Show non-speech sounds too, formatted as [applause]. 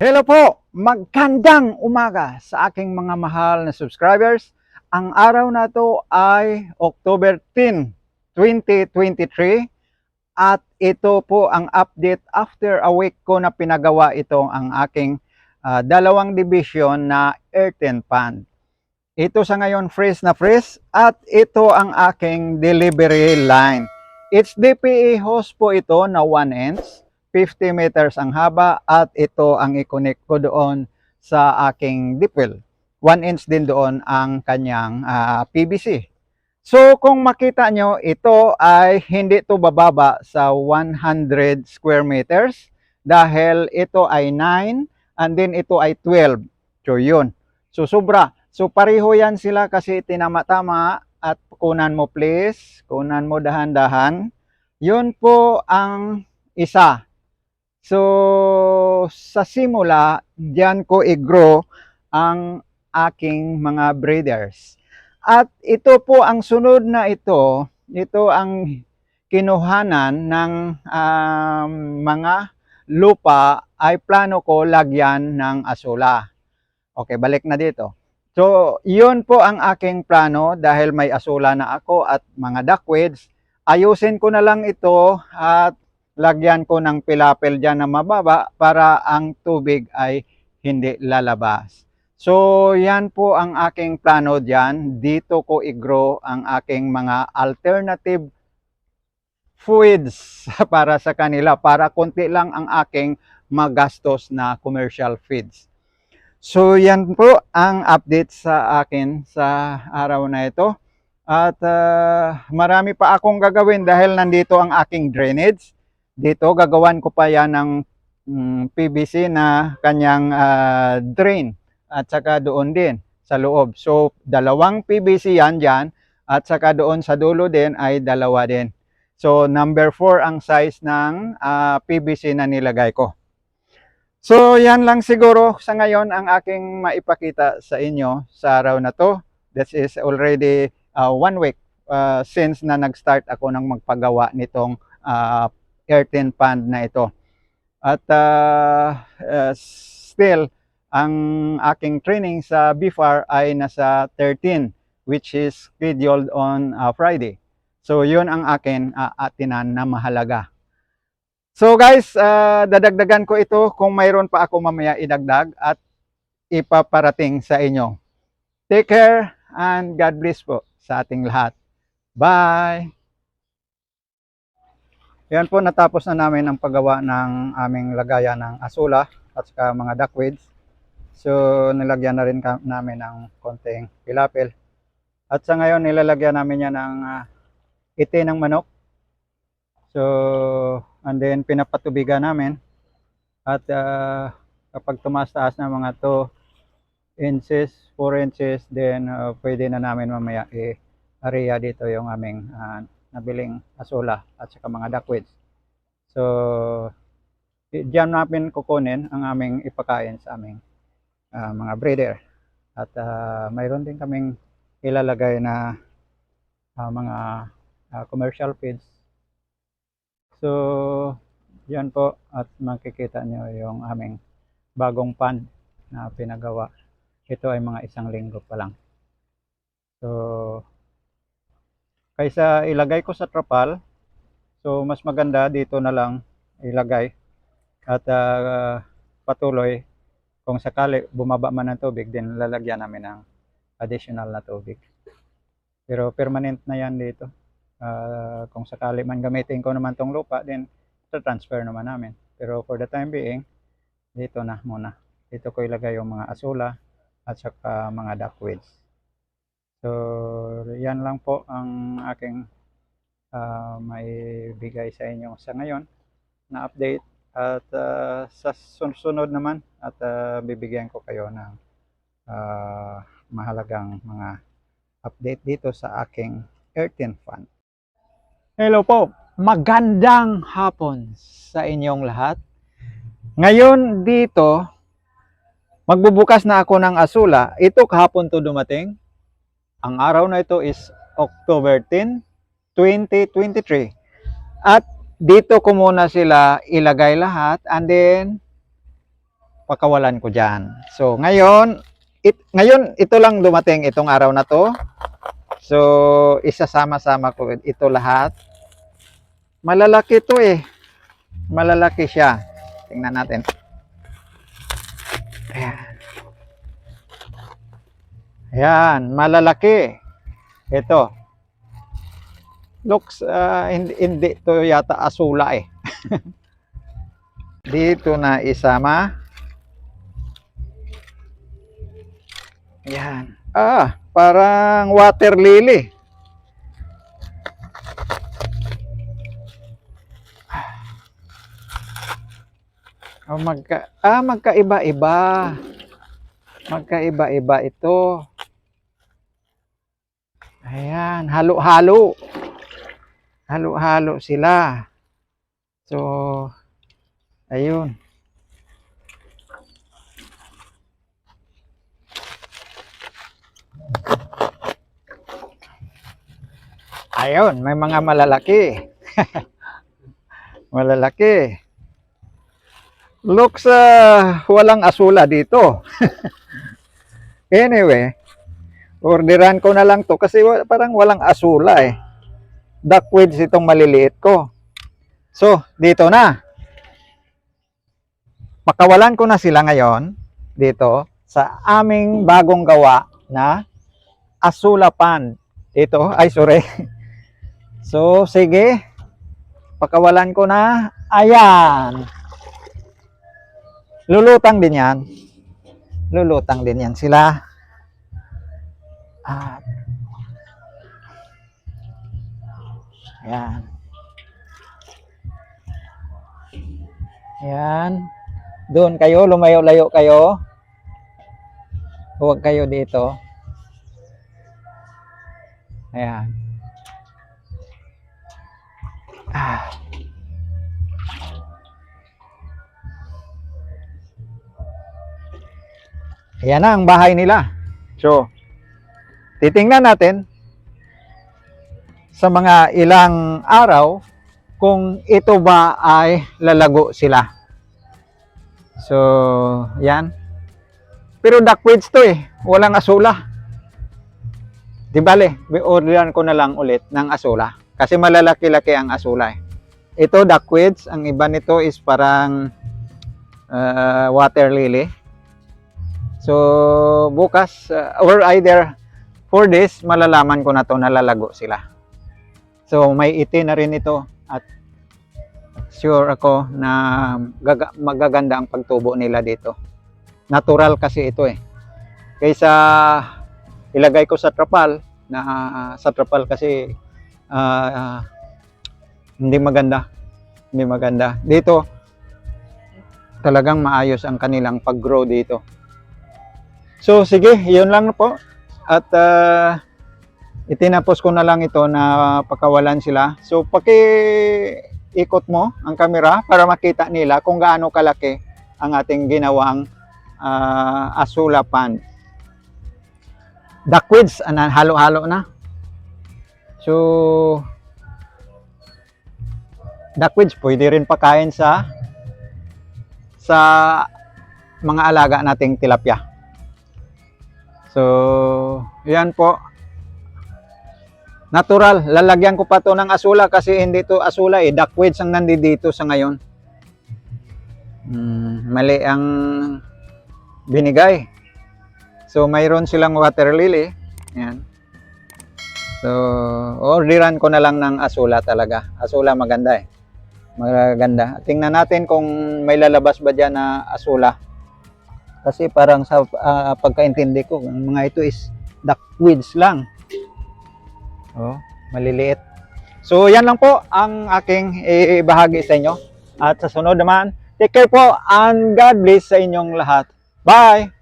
Hello po! Magkandang umaga sa aking mga mahal na subscribers. Ang araw na to ay October 10, 2023 at ito po ang update after a week ko na pinagawa ito ang aking ah, dalawang division na earthen pan. Ito sa ngayon freeze na freeze at ito ang aking delivery line. It's DPE hose po ito na 1 inch. 50 meters ang haba at ito ang i-connect ko doon sa aking deep well. 1 inch din doon ang kanyang ah, PVC. So kung makita nyo, ito ay hindi to bababa sa 100 square meters dahil ito ay 9 and then ito ay 12. So yun. So sobra. So pareho yan sila kasi tinama-tama at kunan mo please, kunan mo dahan-dahan. Yun po ang isa. So, sa simula, diyan ko i-grow ang aking mga breeders. At ito po ang sunod na ito, ito ang kinuhanan ng um, mga lupa ay plano ko lagyan ng asula. Okay, balik na dito. So, yun po ang aking plano dahil may asula na ako at mga duckweeds. Ayusin ko na lang ito at lagyan ko ng pilapil dyan na mababa para ang tubig ay hindi lalabas. So, yan po ang aking plano dyan. Dito ko i-grow ang aking mga alternative foods [laughs] para sa kanila para konti lang ang aking magastos na commercial feeds. So, yan po ang update sa akin sa araw na ito. At ah, marami pa akong gagawin dahil nandito ang aking drainage dito gagawan ko pa yan ng mm, PVC na kanyang ah, drain at saka doon din sa loob. So dalawang PVC yan dyan at saka doon sa dulo din ay dalawa din. So number 4 ang size ng ah, PVC na nilagay ko. So yan lang siguro sa ngayon ang aking maipakita sa inyo sa araw na to. This is already ah, one week ah, since na nag-start ako ng magpagawa nitong ah, earthen pond na ito. At uh, uh, still, ang aking training sa BFAR ay nasa 13, which is scheduled on uh, Friday. So, yun ang akin uh, atinan na mahalaga. So guys, uh, dadagdagan ko ito kung mayroon pa ako mamaya idagdag at ipaparating sa inyo. Take care and God bless po sa ating lahat. Bye! Yan po, natapos na namin ang paggawa ng aming lagayan ng asula at saka mga duckweeds. So, nilagyan na rin namin ng konting pilapil. At sa ngayon, nilalagyan namin yan ng ah, ite ng manok. So, and then pinapatubigan namin. At ah, kapag tumaas-taas na mga 2 inches, 4 inches, then ah, pwede na namin mamaya i-area dito yung aming ah, nabiling asula at saka mga duckweeds. So, diyan namin kukunin ang aming ipakain sa aming ah, mga breeder. At ah, mayroon din kaming ilalagay na ah, mga ah, commercial feeds. So, yan po at makikita nyo yung aming bagong pond na pinagawa. Ito ay mga isang linggo pa lang. So, kaysa ilagay ko sa trapal, so mas maganda dito na lang ilagay at ah, patuloy kung sakali bumaba man ng tubig din lalagyan namin ng additional na tubig. Pero permanent na yan dito. Ah, kung sakali man gamitin ko naman tong lupa, then transfer naman namin. Pero for the time being, dito na muna. Dito ko ilagay yung mga asula at saka mga duckweeds. So, yan lang po ang aking ah, may bigay sa inyo sa ngayon na update. At ah, sa sunod naman at ah, bibigyan ko kayo ng ah, mahalagang mga update dito sa aking earthen fund. Hello po, magandang hapon sa inyong lahat. Ngayon dito, magbubukas na ako ng asula. Ito kahapon to dumating. Ang araw na ito is October 10, 2023. At dito ko muna sila ilagay lahat and then pakawalan ko dyan. So, ngayon, it, ngayon, ito lang dumating itong araw na to. So, isasama-sama ko ito lahat. Malalaki to eh. Malalaki siya. Tingnan natin. Ayan. Ayan, malalaki. Ito. Looks, ah, hindi, hindi to yata asula eh. [laughs] Dito na isama. Yan. Ah, parang water lily. Oh, magka, ah, magkaiba-iba. Magkaiba-iba ito. Ayan, halo-halo. Halo-halo sila. So, ayun. Ayun, may mga malalaki. [laughs] malalaki. Looks ah, walang asula dito. [laughs] anyway, orderan ko na lang to kasi parang walang asula eh. Duckweeds itong maliliit ko. So, dito na. Pakawalan ko na sila ngayon dito sa aming bagong gawa na Asula Pond. Ito, ay sorry. [laughs] So, sige. Pakawalan ko na. Ayan. Lulutang din yan. Lulutang din yan sila. At, ayan. Ayan. Doon kayo, lumayo-layo kayo. Huwag kayo dito. Ayan. Ah. Ayan na ang bahay nila. So, titingnan natin sa mga ilang araw kung ito ba ay lalago sila. So, yan. Pero duckweeds to eh. Walang asula. Di bale, orderan ko na lang ulit ng asula. Kasi malalaki-laki ang asula eh. Ito duckweeds, ang iba nito is parang uh, water lily. So, bukas, uh, or either for this, malalaman ko na to nalalago sila. So, may iti na rin ito at sure ako na gaga- magaganda ang pagtubo nila dito. Natural kasi ito eh. Kaysa ilagay ko sa trapal, na sa trapal kasi ah, hindi maganda. Hindi maganda. Dito, talagang maayos ang kanilang pag-grow dito. So, sige, yun lang po. At ah, itinapos ko na lang ito na pakawalan sila. So, paki ikot mo ang kamera para makita nila kung gaano kalaki ang ating ginawang ah, Asula Pond. Duckweeds, anan, halo-halo na. So, duckweeds, pwede rin pakain sa sa mga alaga nating tilapia. So, yan po. Natural, lalagyan ko pa to ng asula kasi hindi to asula eh. Duckweeds ang nandito sa ngayon. Hmm, mali ang binigay. So, mayroon silang water lily. Yan. So, orderan ko na lang ng asula talaga. Asula maganda eh. Maganda. Tingnan natin kung may lalabas ba dyan na asula. Kasi parang sa ah, pagkaintindi ko, ang mga ito is duckweeds lang. Oh, maliliit. So, yan lang po ang aking ibahagi sa inyo. At sa sunod naman, take care po and God bless sa inyong lahat. Bye!